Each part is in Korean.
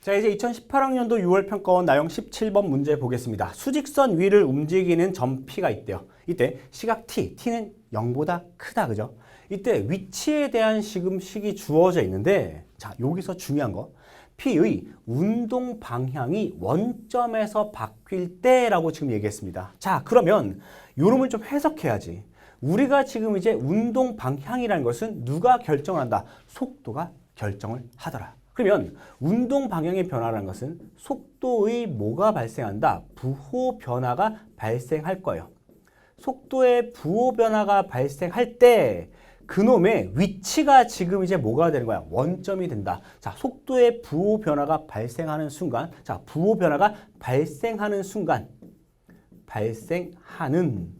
자, 이제 2018학년도 6월 평가원 나형 17번 문제 보겠습니다. 수직선 위를 움직이는 점 P가 있대요. 이때 시각 T, T는 0보다 크다, 그죠? 이때 위치에 대한 지금 식이 주어져 있는데, 자, 여기서 중요한 거. P의 운동 방향이 원점에서 바뀔 때라고 지금 얘기했습니다. 자, 그러면 요놈을 좀 해석해야지. 우리가 지금 이제 운동 방향이라는 것은 누가 결정을 한다? 속도가 결정을 하더라. 그러면 운동 방향의 변화라는 것은 속도의 뭐가 발생한다? 부호 변화가 발생할 거예요. 속도의 부호 변화가 발생할 때 그놈의 위치가 지금 이제 뭐가 되는 거야? 원점이 된다. 자, 속도의 부호 변화가 발생하는 순간, 자, 부호 변화가 발생하는 순간, 발생하는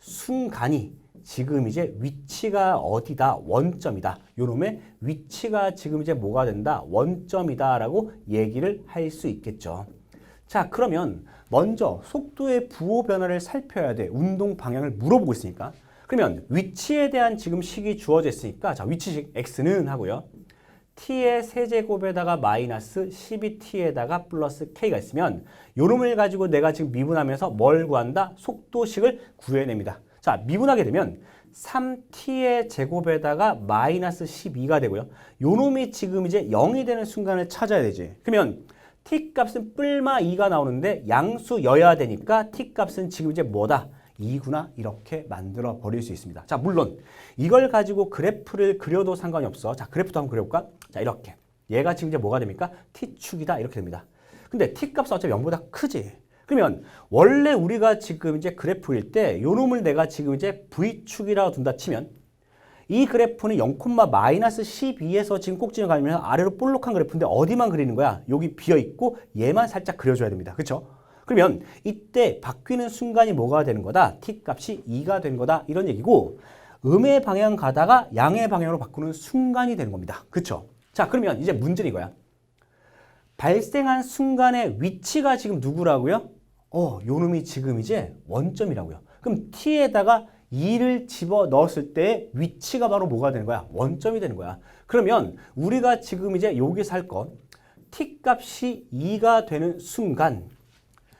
순간이 지금 이제 위치가 어디다? 원점이다. 요놈의 위치가 지금 이제 뭐가 된다? 원점이다 라고 얘기를 할 수 있겠죠. 자, 그러면 먼저 속도의 부호 변화를 살펴야 돼. 운동 방향을 물어보고 있으니까. 그러면 위치에 대한 지금 식이 주어져 있으니까 자, 위치식 x는 하고요. t의 세제곱에다가 마이너스 12t에다가 플러스 k가 있으면 요놈을 가지고 내가 지금 미분하면서 뭘 구한다? 속도식을 구해냅니다. 자, 미분하게 되면 3t의 제곱에다가 마이너스 12가 되고요. 요 놈이 지금 이제 0이 되는 순간을 찾아야 되지. 그러면 t 값은 뿔마 2가 나오는데 양수여야 되니까 t 값은 지금 이제 뭐다? 2구나 이렇게 만들어 버릴 수 있습니다. 자, 물론 이걸 가지고 그래프를 그려도 상관이 없어. 자, 그래프도 한번 그려볼까? 자, 이렇게. 얘가 지금 이제 뭐가 됩니까? t축이다 이렇게 됩니다. 근데 t 값은 어차피 0보다 크지. 그러면 원래 우리가 지금 이제 그래프일 때 요 놈을 내가 지금 이제 V축이라고 둔다 치면 이 그래프는 0, 마이너스 12에서 지금 꼭지를 가면 아래로 볼록한 그래프인데 어디만 그리는 거야? 여기 비어 있고 얘만 살짝 그려줘야 됩니다. 그렇죠? 그러면 이때 바뀌는 순간이 뭐가 되는 거다? t 값이 2가 되는 거다. 이런 얘기고 음의 방향 가다가 양의 방향으로 바꾸는 순간이 되는 겁니다. 그렇죠? 자, 그러면 이제 문제는 이거야. 발생한 순간의 위치가 지금 누구라고요? 어, 요 놈이 지금 이제 원점이라고요. 그럼 t에다가 2를 집어 넣었을 때 위치가 바로 뭐가 되는 거야? 원점이 되는 거야. 그러면 우리가 지금 이제 여기서 할 것, t 값이 2가 되는 순간,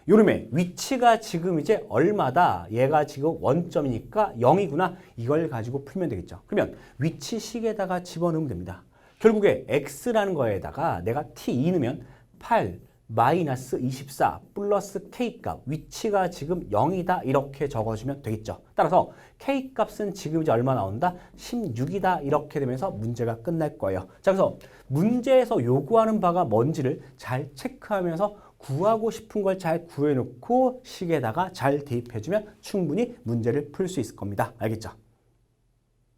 요놈의 위치가 지금 이제 얼마다? 얘가 지금 원점이니까 0이구나. 이걸 가지고 풀면 되겠죠. 그러면 위치식에다가 집어넣으면 됩니다. 결국에 x라는 거에다가 내가 t2 넣으면 8 마이너스 24 플러스 k값 위치가 지금 0이다 이렇게 적어주면 되겠죠. 따라서 k값은 지금 이제 얼마 나온다? 16이다 이렇게 되면서 문제가 끝날 거예요. 자 그래서 문제에서 요구하는 바가 뭔지를 잘 체크하면서 구하고 싶은 걸 잘 구해놓고 식에다가 잘 대입해주면 충분히 문제를 풀 수 있을 겁니다. 알겠죠?